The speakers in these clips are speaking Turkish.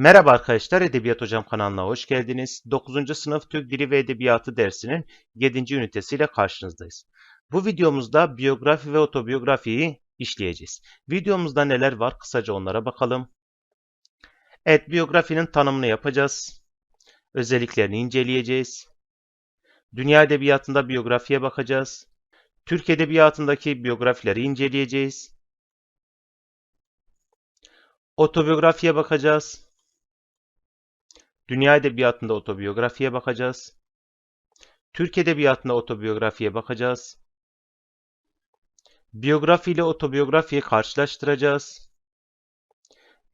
Merhaba arkadaşlar, Edebiyat Hocam kanalına hoş geldiniz. 9. sınıf Türk Dili ve Edebiyatı dersinin 7. ünitesiyle karşınızdayız. Bu videomuzda biyografi ve otobiyografiyi işleyeceğiz. Videomuzda neler var kısaca onlara bakalım. Evet, biyografinin tanımını yapacağız. Özelliklerini inceleyeceğiz. Dünya edebiyatında biyografiye bakacağız. Türk edebiyatındaki biyografileri inceleyeceğiz. Otobiyografiye bakacağız. Dünya edebiyatında otobiyografiye bakacağız. Türk edebiyatında otobiyografiye bakacağız. Biyografi ile otobiyografiyi karşılaştıracağız.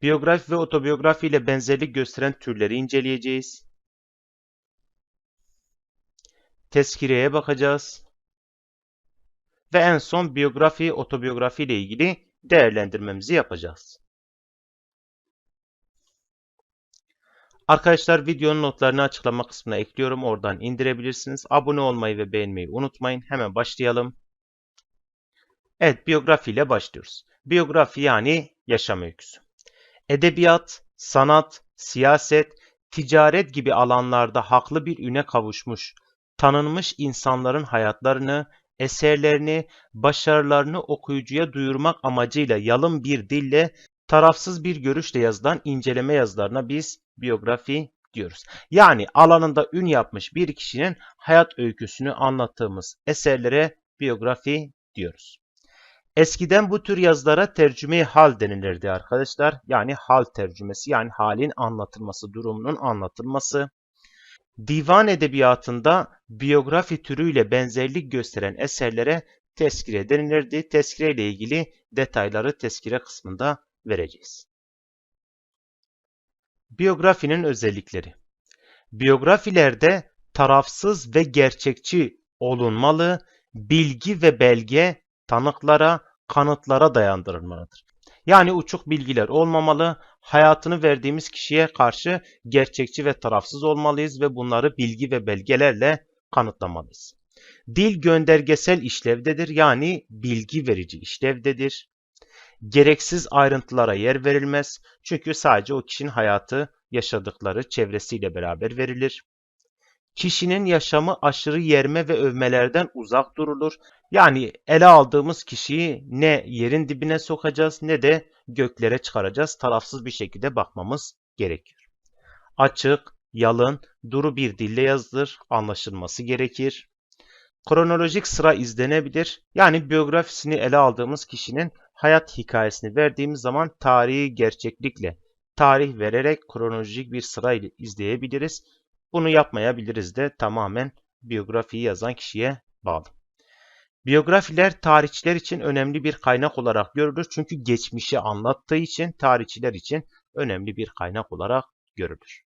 Biyografi ve otobiyografi ile benzerlik gösteren türleri inceleyeceğiz. Tezkireye bakacağız. Ve en son biyografi, otobiyografi ile ilgili değerlendirmemizi yapacağız. Arkadaşlar videonun notlarını açıklama kısmına ekliyorum. Oradan indirebilirsiniz. Abone olmayı ve beğenmeyi unutmayın. Hemen başlayalım. Evet, biyografi ile başlıyoruz. Biyografi yani yaşam öyküsü. Edebiyat, sanat, siyaset, ticaret gibi alanlarda haklı bir üne kavuşmuş, tanınmış insanların hayatlarını, eserlerini, başarılarını okuyucuya duyurmak amacıyla yalın bir dille tarafsız bir görüşle yazılan inceleme yazılarına biz biyografi diyoruz. Yani alanında ün yapmış bir kişinin hayat öyküsünü anlattığımız eserlere biyografi diyoruz. Eskiden bu tür yazılara tercüme hal denilirdi arkadaşlar. Yani hal tercümesi yani halin anlatılması, durumunun anlatılması. Divan edebiyatında biyografi türüyle benzerlik gösteren eserlere tezkire denilirdi. Tezkire ile ilgili detayları tezkire kısmında vereceğiz. Biyografinin özellikleri. Biyografilerde tarafsız ve gerçekçi olunmalı, bilgi ve belge tanıklara, kanıtlara dayandırılmalıdır. Yani uçuk bilgiler olmamalı, hayatını verdiğimiz kişiye karşı gerçekçi ve tarafsız olmalıyız ve bunları bilgi ve belgelerle kanıtlamalıyız. Dil göndergesel işlevdedir yani bilgi verici işlevdedir gereksiz ayrıntılara yer verilmez. Çünkü sadece o kişinin hayatı, yaşadıkları çevresiyle beraber verilir. Kişinin yaşamı aşırı yerme ve övmelerden uzak durulur. Yani ele aldığımız kişiyi ne yerin dibine sokacağız ne de göklere çıkaracağız. Tarafsız bir şekilde bakmamız gerekiyor. Açık, yalın, duru bir dille yazılır, anlaşılması gerekir. Kronolojik sıra izlenebilir. Yani biyografisini ele aldığımız kişinin hayat hikayesini verdiğimiz zaman tarihi gerçeklikle tarih vererek kronolojik bir sıra ile izleyebiliriz. Bunu yapmayabiliriz de tamamen biyografiyi yazan kişiye bağlı. Biyografiler tarihçiler için önemli bir kaynak olarak görülür. Çünkü geçmişi anlattığı için tarihçiler için önemli bir kaynak olarak görülür.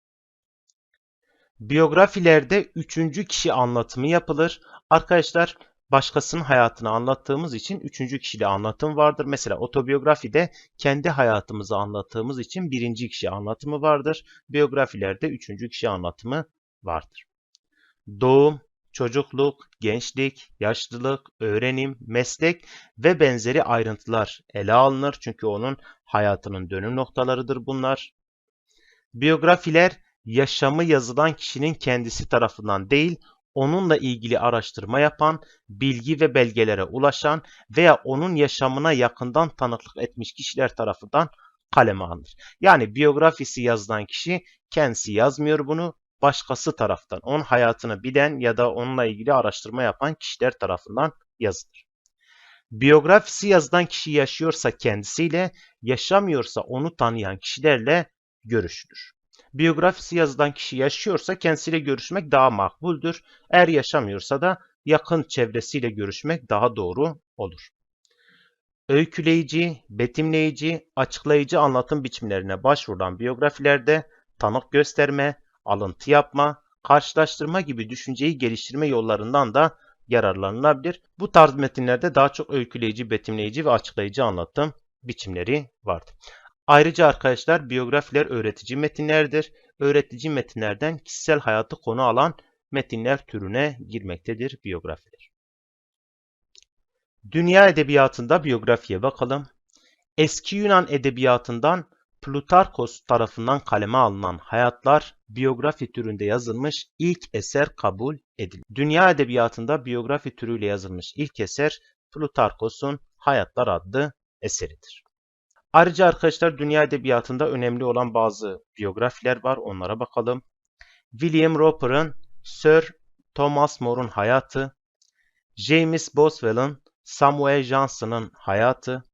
Biyografilerde üçüncü kişi anlatımı yapılır. Arkadaşlar başkasının hayatını anlattığımız için üçüncü kişili anlatım vardır. Mesela otobiyografide kendi hayatımızı anlattığımız için birinci kişi anlatımı vardır. Biyografilerde üçüncü kişi anlatımı vardır. Doğum, çocukluk, gençlik, yaşlılık, öğrenim, meslek ve benzeri ayrıntılar ele alınır. Çünkü onun hayatının dönüm noktalarıdır bunlar. Biyografiler yaşamı yazılan kişinin kendisi tarafından değil, onunla ilgili araştırma yapan, bilgi ve belgelere ulaşan veya onun yaşamına yakından tanıklık etmiş kişiler tarafından kaleme alınır. Yani biyografisi yazılan kişi kendisi yazmıyor bunu, başkası taraftan, onun hayatını bilen ya da onunla ilgili araştırma yapan kişiler tarafından yazılır. Biyografisi yazılan kişi yaşıyorsa kendisiyle, yaşamıyorsa onu tanıyan kişilerle görüşülür. Biyografisi yazılan kişi yaşıyorsa kendisiyle görüşmek daha makbuldür. Eğer yaşamıyorsa da yakın çevresiyle görüşmek daha doğru olur. Öyküleyici, betimleyici, açıklayıcı anlatım biçimlerine başvurulan biyografilerde tanık gösterme, alıntı yapma, karşılaştırma gibi düşünceyi geliştirme yollarından da yararlanılabilir. Bu tarz metinlerde daha çok öyküleyici, betimleyici ve açıklayıcı anlatım biçimleri vardır. Ayrıca arkadaşlar biyografiler öğretici metinlerdir. Öğretici metinlerden kişisel hayatı konu alan metinler türüne girmektedir biyografiler. Dünya edebiyatında biyografiye bakalım. Eski Yunan edebiyatından Plutarkos tarafından kaleme alınan hayatlar biyografi türünde yazılmış ilk eser kabul edilir. Dünya edebiyatında biyografi türüyle yazılmış ilk eser Plutarkos'un Hayatlar adlı eseridir. Ayrıca arkadaşlar dünya edebiyatında önemli olan bazı biyografiler var. Onlara bakalım. William Roper'ın Sir Thomas More'un hayatı, James Boswell'ın Samuel Johnson'ın hayatı,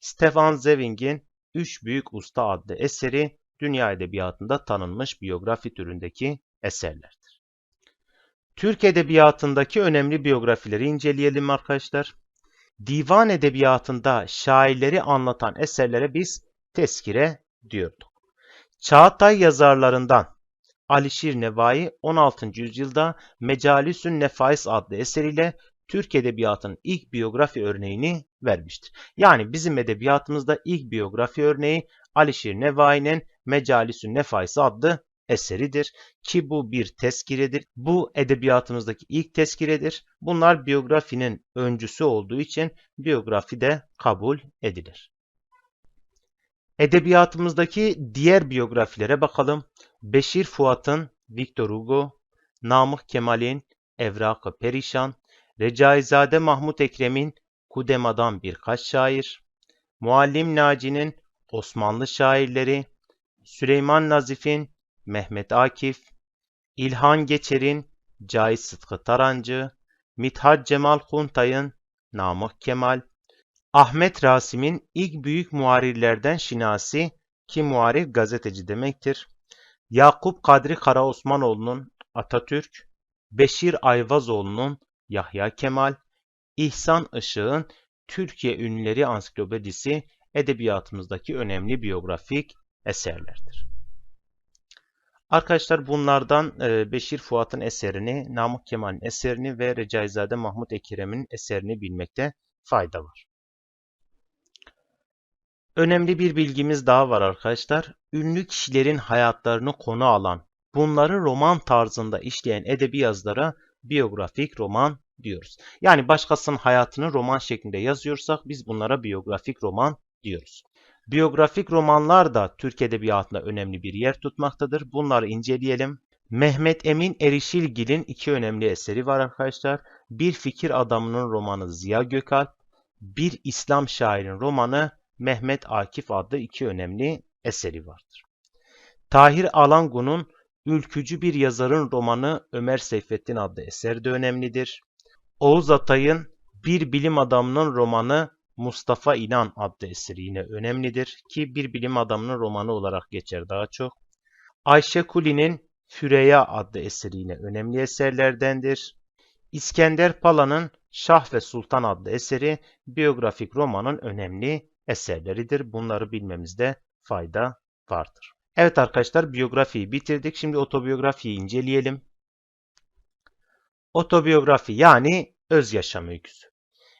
Stefan Zwing'in Üç Büyük Usta adlı eseri dünya edebiyatında tanınmış biyografi türündeki eserlerdir. Türk edebiyatındaki önemli biyografileri inceleyelim arkadaşlar. Divan edebiyatında şairleri anlatan eserlere biz tezkire diyorduk. Çağatay yazarlarından Alişir Nevai 16. yüzyılda Mecalisün Nefais adlı eseriyle Türk Edebiyatı'nın ilk biyografi örneğini vermiştir. Yani bizim edebiyatımızda ilk biyografi örneği Alişir Nevai'nin Mecalisün Nefais adlı eseridir ki bu bir tezkiredir. Bu edebiyatımızdaki ilk tezkiredir. Bunlar biyografinin öncüsü olduğu için biyografi de kabul edilir. Edebiyatımızdaki diğer biyografilere bakalım. Beşir Fuat'ın Victor Hugo, Namık Kemal'in Evrak-ı Perişan, Recaizade Mahmut Ekrem'in Kudema'dan birkaç şair, Muallim Naci'nin Osmanlı şairleri, Süleyman Nazif'in Mehmet Akif, İlhan Geçer'in Cahit Sıtkı Tarancı, Mithat Cemal Kuntay'ın Namık Kemal, Ahmet Rasim'in ilk büyük muharirlerden Şinasi ki muharir gazeteci demektir. Yakup Kadri Karaosmanoğlu'nun Atatürk, Beşir Ayvazoğlu'nun Yahya Kemal, İhsan Işık'ın Türkiye Ünlüleri Ansiklopedisi edebiyatımızdaki önemli biyografik eserlerdir. Arkadaşlar bunlardan e, Beşir Fuat'ın eserini, Namık Kemal'in eserini ve Recaizade Mahmut Ekrem'in eserini bilmekte fayda var. Önemli bir bilgimiz daha var arkadaşlar. Ünlü kişilerin hayatlarını konu alan, bunları roman tarzında işleyen edebi yazılara biyografik roman diyoruz. Yani başkasının hayatını roman şeklinde yazıyorsak biz bunlara biyografik roman diyoruz. Biyografik romanlar da Türk Edebiyatı'nda önemli bir yer tutmaktadır. Bunları inceleyelim. Mehmet Emin Erişilgil'in iki önemli eseri var arkadaşlar. Bir fikir adamının romanı Ziya Gökalp, bir İslam şairin romanı Mehmet Akif adlı iki önemli eseri vardır. Tahir Alangu'nun ülkücü bir yazarın romanı Ömer Seyfettin adlı eseri de önemlidir. Oğuz Atay'ın bir bilim adamının romanı Mustafa İnan adlı eseri yine önemlidir ki bir bilim adamının romanı olarak geçer daha çok. Ayşe Kuli'nin Füreya adlı eseri yine önemli eserlerdendir. İskender Pala'nın Şah ve Sultan adlı eseri biyografik romanın önemli eserleridir. Bunları bilmemizde fayda vardır. Evet arkadaşlar biyografiyi bitirdik. Şimdi otobiyografiyi inceleyelim. Otobiyografi yani öz yaşam öyküsü.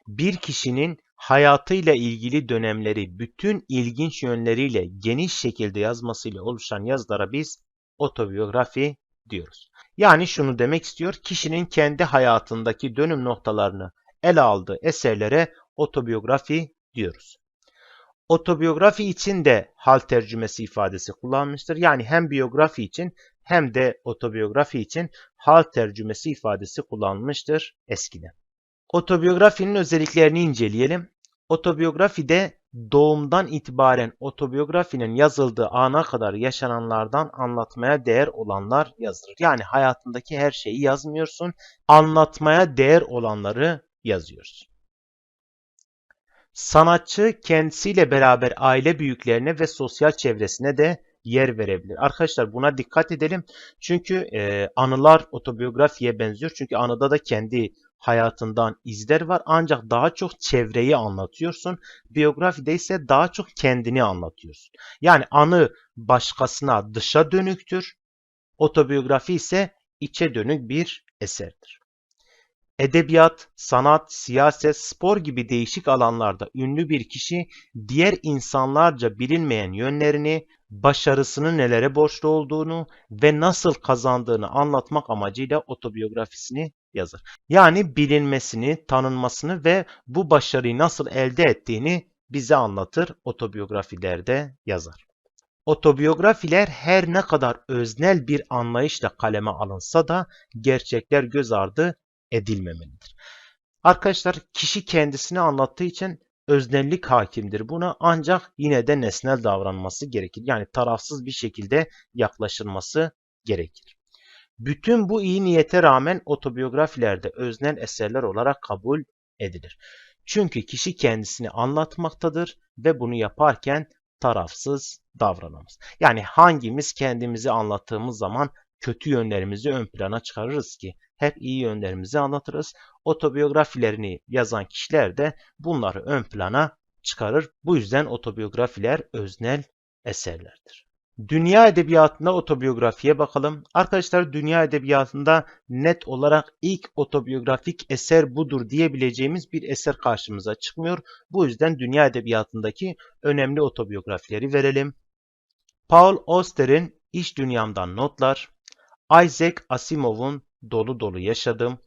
Bir kişinin hayatıyla ilgili dönemleri bütün ilginç yönleriyle geniş şekilde yazmasıyla oluşan yazılara biz otobiyografi diyoruz. Yani şunu demek istiyor, kişinin kendi hayatındaki dönüm noktalarını ele aldığı eserlere otobiyografi diyoruz. Otobiyografi için de hal tercümesi ifadesi kullanmıştır. Yani hem biyografi için hem de otobiyografi için hal tercümesi ifadesi kullanılmıştır eskiden. Otobiyografinin özelliklerini inceleyelim. Otobiyografide doğumdan itibaren otobiyografinin yazıldığı ana kadar yaşananlardan anlatmaya değer olanlar yazılır. Yani hayatındaki her şeyi yazmıyorsun, anlatmaya değer olanları yazıyorsun. Sanatçı kendisiyle beraber aile büyüklerine ve sosyal çevresine de yer verebilir. Arkadaşlar buna dikkat edelim. Çünkü e, anılar otobiyografiye benziyor. Çünkü anıda da kendi hayatından izler var ancak daha çok çevreyi anlatıyorsun. Biyografide ise daha çok kendini anlatıyorsun. Yani anı başkasına dışa dönüktür. Otobiyografi ise içe dönük bir eserdir. Edebiyat, sanat, siyaset, spor gibi değişik alanlarda ünlü bir kişi diğer insanlarca bilinmeyen yönlerini, başarısını nelere borçlu olduğunu ve nasıl kazandığını anlatmak amacıyla otobiyografisini yazar. Yani bilinmesini, tanınmasını ve bu başarıyı nasıl elde ettiğini bize anlatır, otobiyografilerde yazar. Otobiyografiler her ne kadar öznel bir anlayışla kaleme alınsa da gerçekler göz ardı edilmemelidir. Arkadaşlar kişi kendisini anlattığı için öznellik hakimdir. Buna ancak yine de nesnel davranması gerekir. Yani tarafsız bir şekilde yaklaşılması gerekir. Bütün bu iyi niyete rağmen otobiyografilerde öznel eserler olarak kabul edilir. Çünkü kişi kendisini anlatmaktadır ve bunu yaparken tarafsız davranamaz. Yani hangimiz kendimizi anlattığımız zaman kötü yönlerimizi ön plana çıkarırız ki hep iyi yönlerimizi anlatırız. Otobiyografilerini yazan kişiler de bunları ön plana çıkarır. Bu yüzden otobiyografiler öznel eserlerdir. Dünya edebiyatında otobiyografiye bakalım. Arkadaşlar dünya edebiyatında net olarak ilk otobiyografik eser budur diyebileceğimiz bir eser karşımıza çıkmıyor. Bu yüzden dünya edebiyatındaki önemli otobiyografileri verelim. Paul Auster'in İş Dünyamdan Notlar, Isaac Asimov'un Dolu Dolu Yaşadım,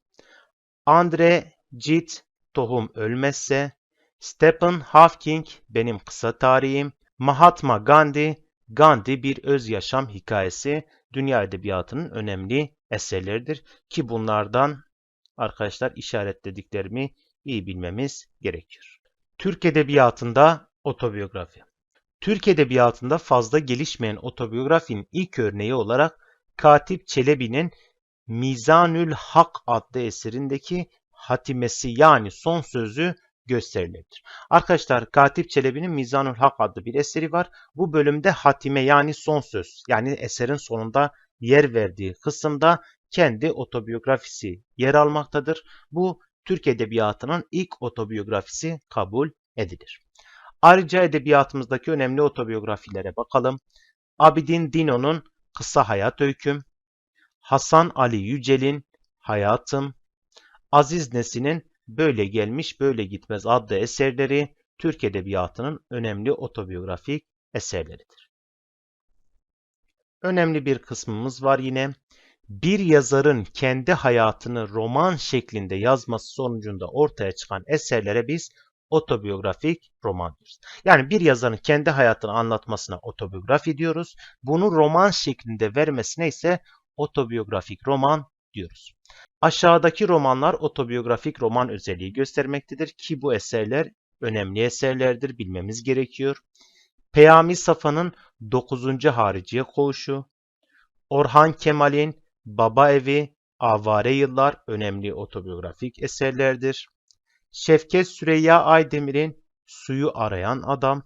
Andre Gide Tohum Ölmezse, Stephen Hawking Benim Kısa Tarihim, Mahatma Gandhi Gandhi bir öz yaşam hikayesi dünya edebiyatının önemli eserleridir ki bunlardan arkadaşlar işaretlediklerimi iyi bilmemiz gerekiyor. Türk edebiyatında otobiyografi. Türk edebiyatında fazla gelişmeyen otobiyografinin ilk örneği olarak Katip Çelebi'nin Mizanül Hak adlı eserindeki hatimesi yani son sözü gösterilebilir. Arkadaşlar Katip Çelebi'nin Mizanül Hak adlı bir eseri var. Bu bölümde hatime yani son söz yani eserin sonunda yer verdiği kısımda kendi otobiyografisi yer almaktadır. Bu Türk Edebiyatı'nın ilk otobiyografisi kabul edilir. Ayrıca edebiyatımızdaki önemli otobiyografilere bakalım. Abidin Dino'nun Kısa Hayat Öyküm, Hasan Ali Yücel'in Hayatım, Aziz Nesin'in Böyle Gelmiş Böyle Gitmez adlı eserleri Türk Edebiyatı'nın önemli otobiyografik eserleridir. Önemli bir kısmımız var yine. Bir yazarın kendi hayatını roman şeklinde yazması sonucunda ortaya çıkan eserlere biz otobiyografik roman diyoruz. Yani bir yazarın kendi hayatını anlatmasına otobiyografi diyoruz. Bunu roman şeklinde vermesine ise otobiyografik roman diyoruz. Aşağıdaki romanlar otobiyografik roman özelliği göstermektedir ki bu eserler önemli eserlerdir bilmemiz gerekiyor. Peyami Safa'nın 9. Hariciye Koğuşu, Orhan Kemal'in Baba Evi, Avare Yıllar önemli otobiyografik eserlerdir. Şevket Süreyya Aydemir'in Suyu Arayan Adam,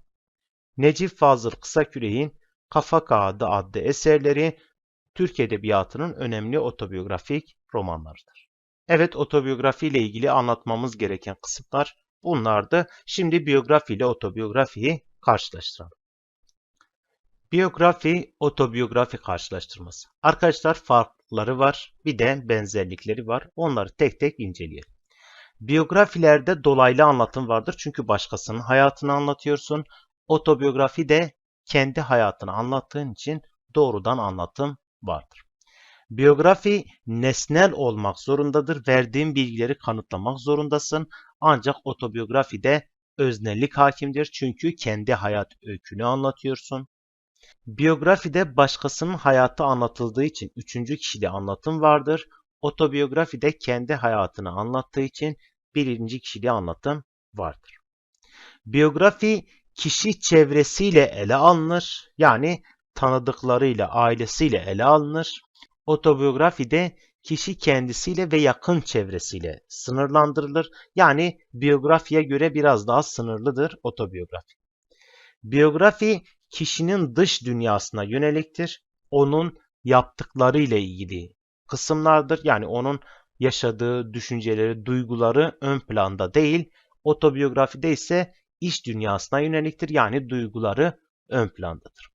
Necip Fazıl Kısaküre'nin Kafa Kağıdı adlı eserleri Türk Edebiyatı'nın önemli otobiyografik romanlarıdır. Evet otobiyografi ile ilgili anlatmamız gereken kısımlar bunlardı. Şimdi biyografi ile otobiyografiyi karşılaştıralım. Biyografi, otobiyografi karşılaştırması. Arkadaşlar farkları var, bir de benzerlikleri var. Onları tek tek inceleyelim. Biyografilerde dolaylı anlatım vardır çünkü başkasının hayatını anlatıyorsun. Otobiyografi de kendi hayatını anlattığın için doğrudan anlatım vardır. Biyografi nesnel olmak zorundadır. Verdiğin bilgileri kanıtlamak zorundasın. Ancak otobiyografide öznellik hakimdir. Çünkü kendi hayat öykünü anlatıyorsun. Biyografide başkasının hayatı anlatıldığı için üçüncü kişide anlatım vardır. Otobiyografide kendi hayatını anlattığı için birinci kişide anlatım vardır. Biyografi kişi çevresiyle ele alınır. Yani tanıdıklarıyla, ailesiyle ele alınır. Otobiyografide kişi kendisiyle ve yakın çevresiyle sınırlandırılır. Yani biyografiye göre biraz daha sınırlıdır otobiyografi. Biyografi kişinin dış dünyasına yöneliktir. Onun yaptıklarıyla ilgili kısımlardır. Yani onun yaşadığı düşünceleri, duyguları ön planda değil. Otobiyografide ise iş dünyasına yöneliktir. Yani duyguları ön plandadır.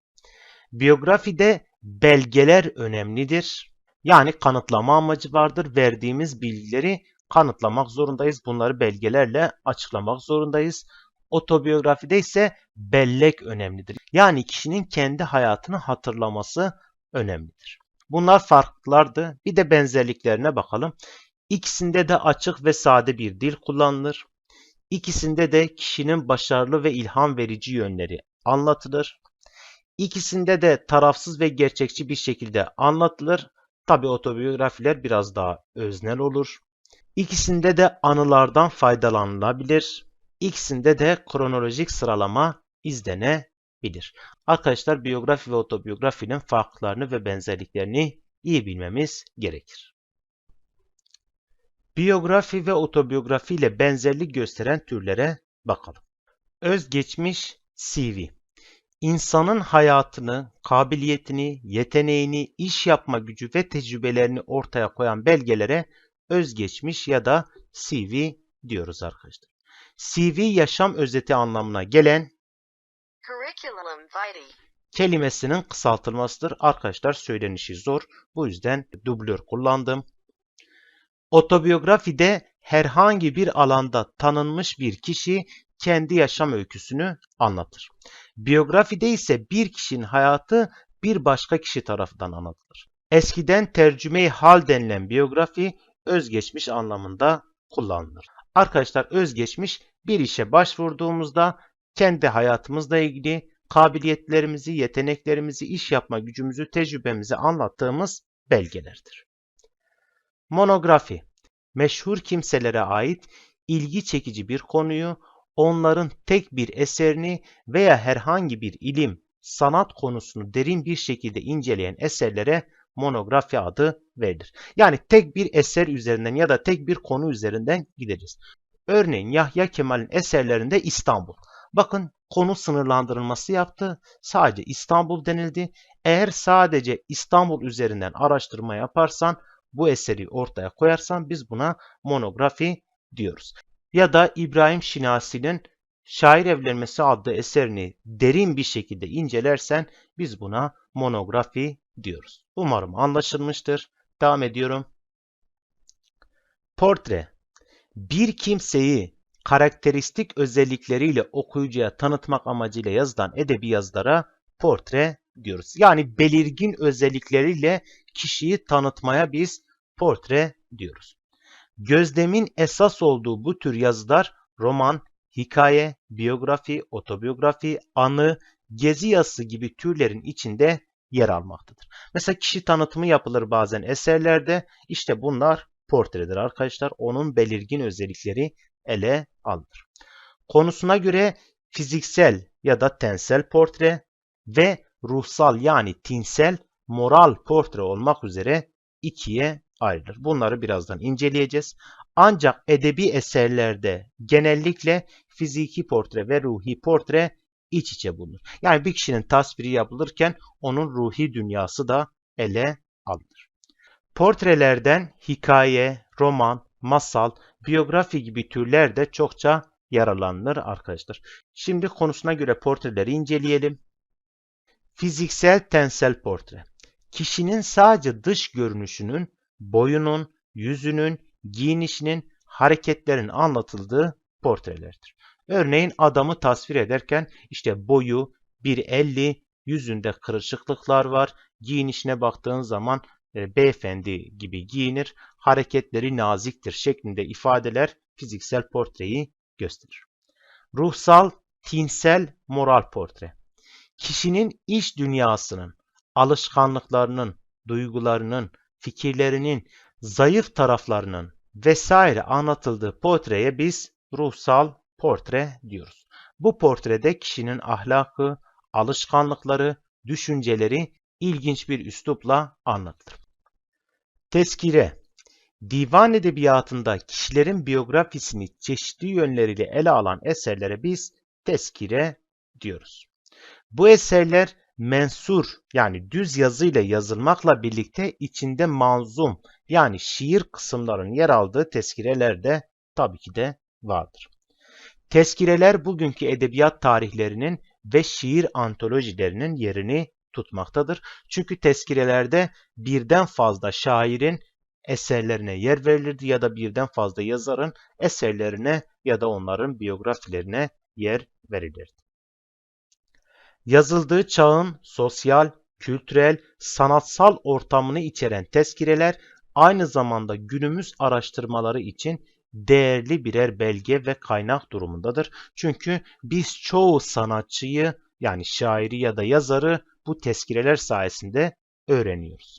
Biyografide belgeler önemlidir. Yani kanıtlama amacı vardır. Verdiğimiz bilgileri kanıtlamak zorundayız. Bunları belgelerle açıklamak zorundayız. Otobiyografide ise bellek önemlidir. Yani kişinin kendi hayatını hatırlaması önemlidir. Bunlar farklılardı. Bir de benzerliklerine bakalım. İkisinde de açık ve sade bir dil kullanılır. İkisinde de kişinin başarılı ve ilham verici yönleri anlatılır. İkisinde de tarafsız ve gerçekçi bir şekilde anlatılır. Tabi otobiyografiler biraz daha öznel olur. İkisinde de anılardan faydalanılabilir. İkisinde de kronolojik sıralama izlenebilir. Arkadaşlar biyografi ve otobiyografinin farklarını ve benzerliklerini iyi bilmemiz gerekir. Biyografi ve otobiyografi ile benzerlik gösteren türlere bakalım. Özgeçmiş CV İnsanın hayatını, kabiliyetini, yeteneğini, iş yapma gücü ve tecrübelerini ortaya koyan belgelere özgeçmiş ya da CV diyoruz arkadaşlar. CV yaşam özeti anlamına gelen kelimesinin kısaltılmasıdır. Arkadaşlar söylenişi zor. Bu yüzden dublör kullandım. Otobiyografide herhangi bir alanda tanınmış bir kişi kendi yaşam öyküsünü anlatır. Biyografide ise bir kişinin hayatı bir başka kişi tarafından anlatılır. Eskiden tercüme-i hal denilen biyografi özgeçmiş anlamında kullanılır. Arkadaşlar özgeçmiş bir işe başvurduğumuzda kendi hayatımızla ilgili kabiliyetlerimizi, yeteneklerimizi, iş yapma gücümüzü, tecrübemizi anlattığımız belgelerdir. Monografi meşhur kimselere ait ilgi çekici bir konuyu onların tek bir eserini veya herhangi bir ilim, sanat konusunu derin bir şekilde inceleyen eserlere monografi adı verilir. Yani tek bir eser üzerinden ya da tek bir konu üzerinden gideriz. Örneğin Yahya Kemal'in eserlerinde İstanbul. Bakın konu sınırlandırılması yaptı. Sadece İstanbul denildi. Eğer sadece İstanbul üzerinden araştırma yaparsan, bu eseri ortaya koyarsan biz buna monografi diyoruz ya da İbrahim Şinasi'nin Şair Evlenmesi adlı eserini derin bir şekilde incelersen biz buna monografi diyoruz. Umarım anlaşılmıştır. Devam ediyorum. Portre bir kimseyi karakteristik özellikleriyle okuyucuya tanıtmak amacıyla yazılan edebi yazılara portre diyoruz. Yani belirgin özellikleriyle kişiyi tanıtmaya biz portre diyoruz. Gözlemin esas olduğu bu tür yazılar roman, hikaye, biyografi, otobiyografi, anı, gezi yazısı gibi türlerin içinde yer almaktadır. Mesela kişi tanıtımı yapılır bazen eserlerde. İşte bunlar portredir arkadaşlar. Onun belirgin özellikleri ele alınır. Konusuna göre fiziksel ya da tensel portre ve ruhsal yani tinsel moral portre olmak üzere ikiye ayrılır. Bunları birazdan inceleyeceğiz. Ancak edebi eserlerde genellikle fiziki portre ve ruhi portre iç içe bulunur. Yani bir kişinin tasviri yapılırken onun ruhi dünyası da ele alınır. Portrelerden hikaye, roman, masal, biyografi gibi türler de çokça yararlanılır arkadaşlar. Şimdi konusuna göre portreleri inceleyelim. Fiziksel tensel portre. Kişinin sadece dış görünüşünün boyunun, yüzünün, giyinişinin, hareketlerin anlatıldığı portrelerdir. Örneğin adamı tasvir ederken işte boyu 1.50, yüzünde kırışıklıklar var, giyinişine baktığın zaman e, beyefendi gibi giyinir, hareketleri naziktir şeklinde ifadeler fiziksel portreyi gösterir. Ruhsal, tinsel, moral portre. Kişinin iş dünyasının, alışkanlıklarının, duygularının, fikirlerinin, zayıf taraflarının vesaire anlatıldığı portreye biz ruhsal portre diyoruz. Bu portrede kişinin ahlakı, alışkanlıkları, düşünceleri ilginç bir üslupla anlatılır. Teskire Divan edebiyatında kişilerin biyografisini çeşitli yönleriyle ele alan eserlere biz teskire diyoruz. Bu eserler mensur yani düz yazıyla yazılmakla birlikte içinde manzum yani şiir kısımların yer aldığı tezkireler de tabii ki de vardır. Tezkireler bugünkü edebiyat tarihlerinin ve şiir antolojilerinin yerini tutmaktadır. Çünkü tezkirelerde birden fazla şairin eserlerine yer verilirdi ya da birden fazla yazarın eserlerine ya da onların biyografilerine yer verilirdi yazıldığı çağın sosyal, kültürel, sanatsal ortamını içeren tezkireler aynı zamanda günümüz araştırmaları için değerli birer belge ve kaynak durumundadır. Çünkü biz çoğu sanatçıyı yani şairi ya da yazarı bu tezkireler sayesinde öğreniyoruz.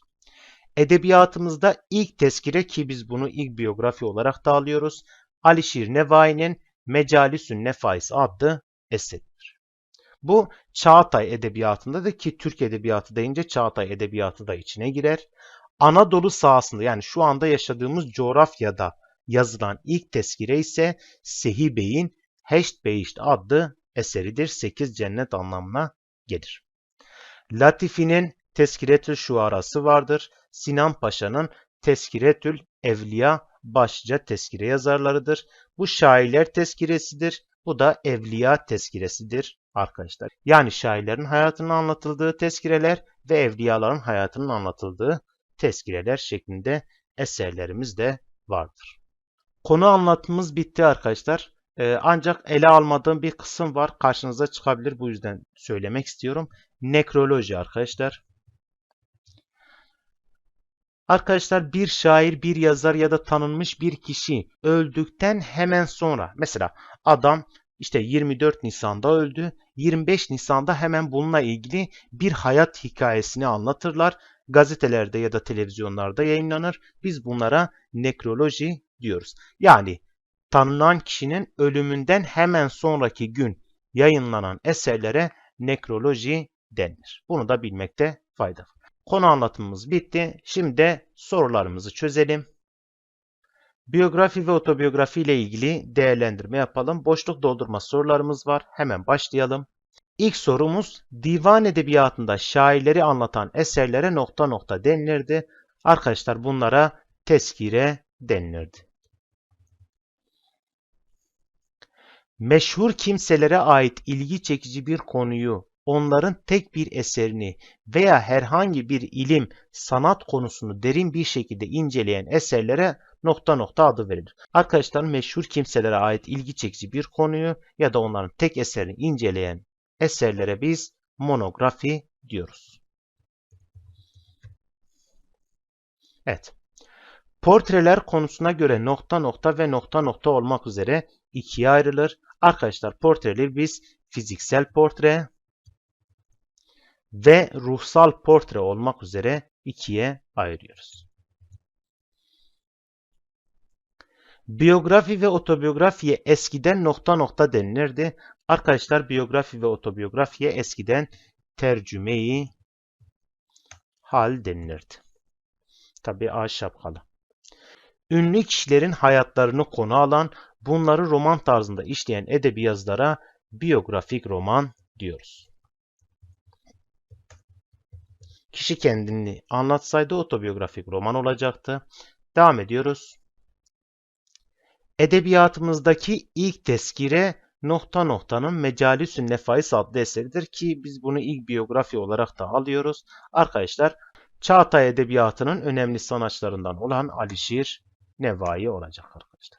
Edebiyatımızda ilk tezkire ki biz bunu ilk biyografi olarak da alıyoruz. Alişir Nevai'nin Mecalisün Nefais adlı eseridir. Bu Çağatay Edebiyatı'ndadır ki Türk Edebiyatı deyince Çağatay Edebiyatı da içine girer. Anadolu sahasında yani şu anda yaşadığımız coğrafyada yazılan ilk tezkire ise Sehi Bey'in Heşt Beyişt adlı eseridir. Sekiz cennet anlamına gelir. Latifi'nin Tezkiretül Şuarası vardır. Sinan Paşa'nın Tezkiretül Evliya başlıca tezkire yazarlarıdır. Bu şairler tezkiresidir. Bu da evliya tezkiresidir arkadaşlar. Yani şairlerin hayatının anlatıldığı tezkireler ve evliyaların hayatının anlatıldığı tezkireler şeklinde eserlerimiz de vardır. Konu anlatımımız bitti arkadaşlar. Ee, ancak ele almadığım bir kısım var. Karşınıza çıkabilir. Bu yüzden söylemek istiyorum. Nekroloji arkadaşlar. Arkadaşlar bir şair, bir yazar ya da tanınmış bir kişi öldükten hemen sonra mesela adam işte 24 Nisan'da öldü. 25 Nisan'da hemen bununla ilgili bir hayat hikayesini anlatırlar. Gazetelerde ya da televizyonlarda yayınlanır. Biz bunlara nekroloji diyoruz. Yani tanınan kişinin ölümünden hemen sonraki gün yayınlanan eserlere nekroloji denir. Bunu da bilmekte fayda var. Konu anlatımımız bitti. Şimdi de sorularımızı çözelim. Biyografi ve otobiyografi ile ilgili değerlendirme yapalım. Boşluk doldurma sorularımız var. Hemen başlayalım. İlk sorumuz divan edebiyatında şairleri anlatan eserlere nokta nokta denilirdi. Arkadaşlar bunlara tezkire denilirdi. Meşhur kimselere ait ilgi çekici bir konuyu, onların tek bir eserini veya herhangi bir ilim, sanat konusunu derin bir şekilde inceleyen eserlere nokta nokta adı verilir. Arkadaşlar meşhur kimselere ait ilgi çekici bir konuyu ya da onların tek eserini inceleyen eserlere biz monografi diyoruz. Evet. Portreler konusuna göre nokta nokta ve nokta nokta olmak üzere ikiye ayrılır. Arkadaşlar portreleri biz fiziksel portre ve ruhsal portre olmak üzere ikiye ayırıyoruz. Biyografi ve otobiyografiye eskiden nokta nokta denilirdi. Arkadaşlar biyografi ve otobiyografiye eskiden tercümeyi hal denilirdi. Tabi A şapkalı. Ünlü kişilerin hayatlarını konu alan, bunları roman tarzında işleyen edebi yazılara biyografik roman diyoruz. Kişi kendini anlatsaydı otobiyografik roman olacaktı. Devam ediyoruz. Edebiyatımızdaki ilk tezkire nokta noktanın Mecalisün Nefais adlı eseridir ki biz bunu ilk biyografi olarak da alıyoruz. Arkadaşlar Çağatay Edebiyatı'nın önemli sanatçılarından olan Alişir Nevai olacak arkadaşlar.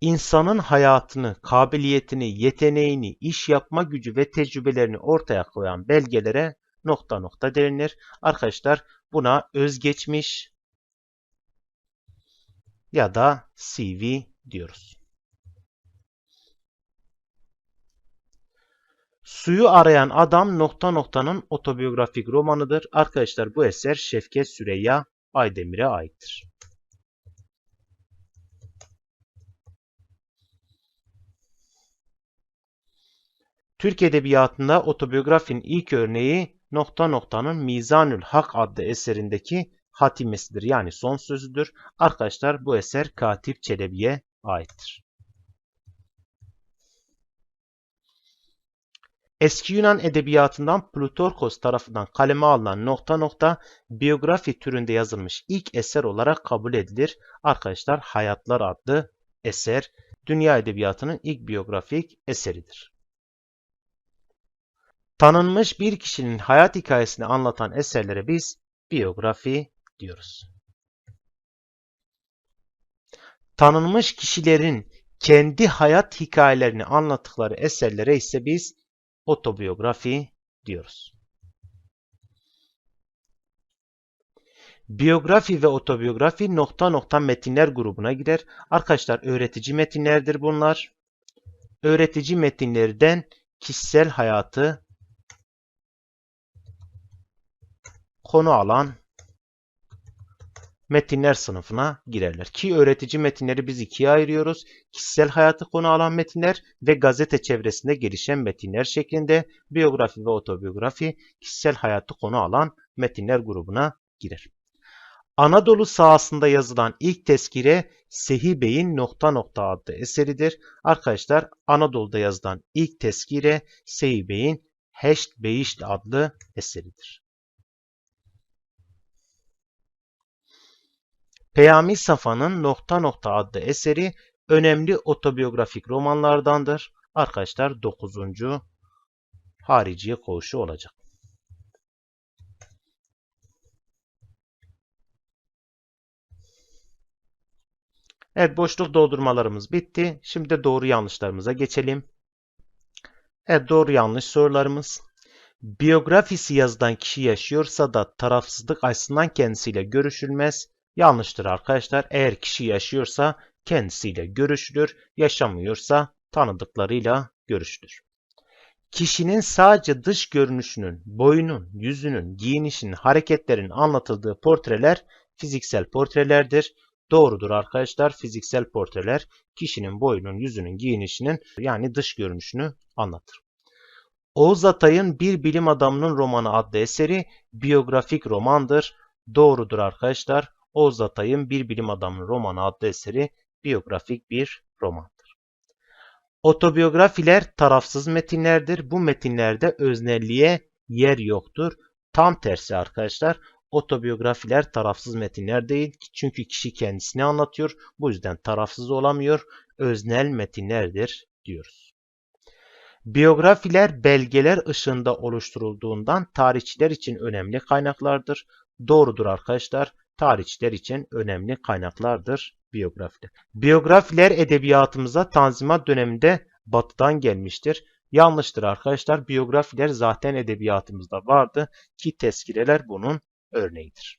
İnsanın hayatını, kabiliyetini, yeteneğini, iş yapma gücü ve tecrübelerini ortaya koyan belgelere nokta nokta denilir. Arkadaşlar buna özgeçmiş ya da CV diyoruz. Suyu arayan adam nokta noktanın otobiyografik romanıdır. Arkadaşlar bu eser Şevket Süreyya Aydemir'e aittir. Türk Edebiyatı'nda otobiyografinin ilk örneği nokta noktanın Mizanül Hak adlı eserindeki hatimesidir. Yani son sözüdür. Arkadaşlar bu eser Katip Çelebi'ye aittir. Eski Yunan edebiyatından Plutarkos tarafından kaleme alınan nokta nokta biyografi türünde yazılmış ilk eser olarak kabul edilir. Arkadaşlar Hayatlar adlı eser dünya edebiyatının ilk biyografik eseridir. Tanınmış bir kişinin hayat hikayesini anlatan eserlere biz biyografi diyoruz. Tanınmış kişilerin kendi hayat hikayelerini anlattıkları eserlere ise biz otobiyografi diyoruz. Biyografi ve otobiyografi nokta nokta metinler grubuna girer. Arkadaşlar öğretici metinlerdir bunlar. öğretici metinlerden kişisel hayatı konu alan metinler sınıfına girerler. Ki öğretici metinleri biz ikiye ayırıyoruz. Kişisel hayatı konu alan metinler ve gazete çevresinde gelişen metinler şeklinde biyografi ve otobiyografi kişisel hayatı konu alan metinler grubuna girer. Anadolu sahasında yazılan ilk tezkire Sehi Bey'in nokta nokta adlı eseridir. Arkadaşlar Anadolu'da yazılan ilk tezkire Sehi Bey'in Heşt Beyişt adlı eseridir. Peyami Safa'nın Nokta Nokta adlı eseri önemli otobiyografik romanlardandır. Arkadaşlar 9. Hariciye koğuşu olacak. Evet boşluk doldurmalarımız bitti. Şimdi de doğru yanlışlarımıza geçelim. Evet doğru yanlış sorularımız. Biyografisi yazılan kişi yaşıyorsa da tarafsızlık açısından kendisiyle görüşülmez. Yanlıştır arkadaşlar. Eğer kişi yaşıyorsa kendisiyle görüşülür. Yaşamıyorsa tanıdıklarıyla görüşülür. Kişinin sadece dış görünüşünün, boyunun, yüzünün, giyinişinin, hareketlerin anlatıldığı portreler fiziksel portrelerdir. Doğrudur arkadaşlar. Fiziksel portreler kişinin boyunun, yüzünün, giyinişinin yani dış görünüşünü anlatır. Oğuz Atay'ın Bir Bilim Adamının Romanı adlı eseri biyografik romandır. Doğrudur arkadaşlar. Oğuz Atay'ın Bir Bilim Adamının Romanı adlı eseri biyografik bir romandır. Otobiyografiler tarafsız metinlerdir. Bu metinlerde öznelliğe yer yoktur. Tam tersi arkadaşlar. Otobiyografiler tarafsız metinler değil. Çünkü kişi kendisini anlatıyor. Bu yüzden tarafsız olamıyor. Öznel metinlerdir diyoruz. Biyografiler belgeler ışığında oluşturulduğundan tarihçiler için önemli kaynaklardır. Doğrudur arkadaşlar. Tarihçiler için önemli kaynaklardır biyografiler. Biyografiler edebiyatımıza Tanzimat döneminde batıdan gelmiştir. Yanlıştır arkadaşlar. Biyografiler zaten edebiyatımızda vardı ki tezkireler bunun örneğidir.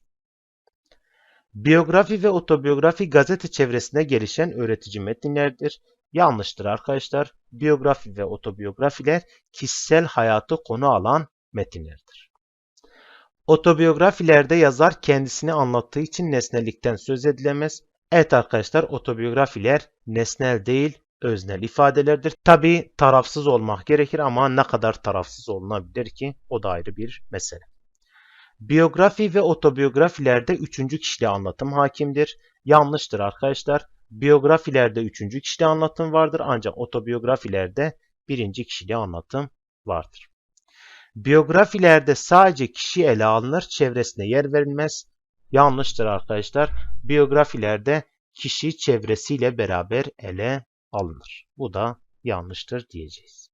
Biyografi ve otobiyografi gazete çevresinde gelişen öğretici metinlerdir. Yanlıştır arkadaşlar. Biyografi ve otobiyografiler kişisel hayatı konu alan metinlerdir. Otobiyografilerde yazar kendisini anlattığı için nesnellikten söz edilemez. Evet arkadaşlar otobiyografiler nesnel değil öznel ifadelerdir. Tabi tarafsız olmak gerekir ama ne kadar tarafsız olunabilir ki o da ayrı bir mesele. Biyografi ve otobiyografilerde üçüncü kişiliği anlatım hakimdir. Yanlıştır arkadaşlar. Biyografilerde üçüncü kişiliği anlatım vardır ancak otobiyografilerde birinci kişiliği anlatım vardır. Biyografilerde sadece kişi ele alınır, çevresine yer verilmez. Yanlıştır arkadaşlar. Biyografilerde kişi çevresiyle beraber ele alınır. Bu da yanlıştır diyeceğiz.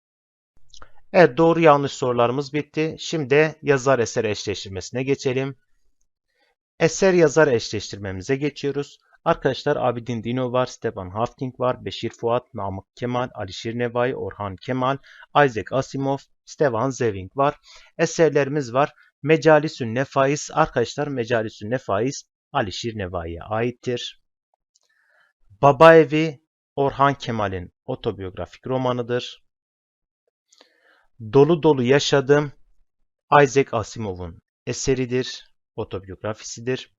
Evet doğru yanlış sorularımız bitti. Şimdi yazar eser eşleştirmesine geçelim. Eser yazar eşleştirmemize geçiyoruz. Arkadaşlar Abidin Dino var, Stephen Hawking var, Beşir Fuat, Namık Kemal, Alişir Nevai, Orhan Kemal, Isaac Asimov, Stefan Zweig var. Eserlerimiz var. Mecalisün Nefais. Arkadaşlar Mecalisün Nefais Alişir Nevai'ye aittir. Baba Evi Orhan Kemal'in otobiyografik romanıdır. Dolu Dolu Yaşadım Isaac Asimov'un eseridir, otobiyografisidir.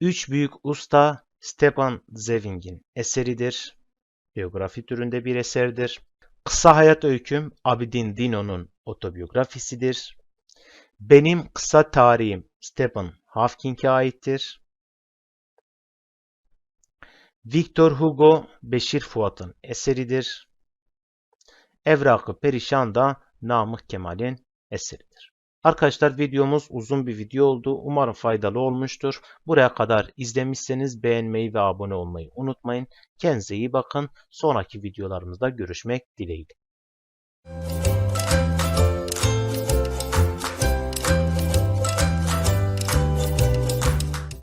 Üç Büyük Usta Stepan Zweig'in eseridir. Biyografi türünde bir eserdir. Kısa Hayat Öyküm Abidin Dino'nun otobiyografisidir. Benim Kısa Tarihim Stephen Hawking'e aittir. Victor Hugo Beşir Fuat'ın eseridir. Evrakı Perişan da Namık Kemal'in eseridir. Arkadaşlar videomuz uzun bir video oldu. Umarım faydalı olmuştur. Buraya kadar izlemişseniz beğenmeyi ve abone olmayı unutmayın. Kendinize iyi bakın. Sonraki videolarımızda görüşmek dileğiyle.